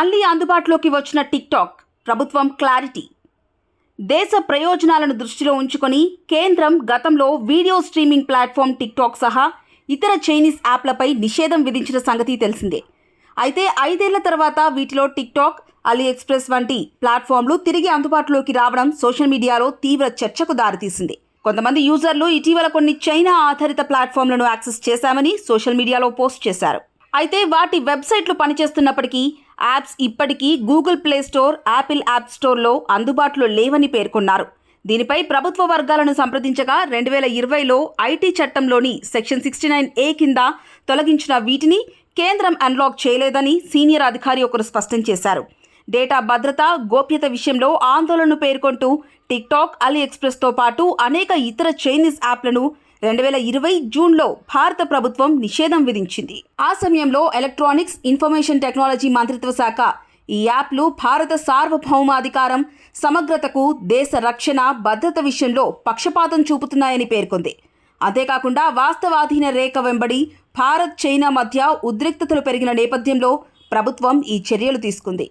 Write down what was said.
అందుబాటులోకి వచ్చిన టిక్టాక్ ప్రభుత్వం క్లారిటీ. దేశ ప్రయోజనాలను దృష్టిలో ఉంచుకొని కేంద్రం గతంలో వీడియో స్ట్రీమింగ్ ప్లాట్ఫామ్ టిక్టాక్ సహా ఇతర చైనీస్ యాప్లపై నిషేధం విధించిన సంగతి తెలిసిందే. అయితే ఐదేళ్ళ తర్వాత వీటిలో టిక్టాక్ అలీ ఎక్స్ప్రెస్ వంటి ప్లాట్ఫామ్లు తిరిగి అందుబాటులోకి రావడం సోషల్ మీడియాలో తీవ్ర చర్చకు దారితీసింది. కొంతమంది యూజర్లు ఇటీవల కొన్ని చైనా ఆధారిత ప్లాట్ఫామ్లను యాక్సెస్ చేశామని సోషల్ మీడియాలో పోస్ట్ చేశారు. అయితే వాటి వెబ్సైట్లు పనిచేస్తున్నప్పటికీ యాప్స్ ఇప్పటికీ Google Play Store Apple App స్టోర్లో అందుబాటులో లేవని పేర్కొన్నారు. దీనిపై ప్రభుత్వ వర్గాలను సంప్రదించగా రెండు వేల ఇరవైలో ఐటీ చట్టంలోని సెక్షన్ సిక్స్టీ నైన్ ఏ కింద తొలగించిన వీటిని కేంద్రం అన్లాక్ చేయలేదని సీనియర్ అధికారి ఒకరు స్పష్టం చేశారు. డేటా భద్రత గోప్యత విషయంలో ఆందోళనను పేర్కొంటూ టిక్టాక్ అలీ ఎక్స్ప్రెస్తో పాటు అనేక ఇతర చైనీస్ యాప్లను రెండు వేల ఇరవై జూన్లో భారత ప్రభుత్వం నిషేధం విధించింది. ఆ సమయంలో ఎలక్ట్రానిక్స్ ఇన్ఫర్మేషన్ టెక్నాలజీ మంత్రిత్వ శాఖ ఈ యాప్లు భారత సార్వభౌమాధికారం సమగ్రతకు దేశ రక్షణ భద్రత విషయంలో పక్షపాతం చూపుతున్నాయని పేర్కొంది. అంతేకాకుండా వాస్తవాధీన రేఖ వెంబడి భారత్ చైనా మధ్య ఉద్రిక్తతలు పెరిగిన నేపథ్యంలో ప్రభుత్వం ఈ చర్యలు తీసుకుంది.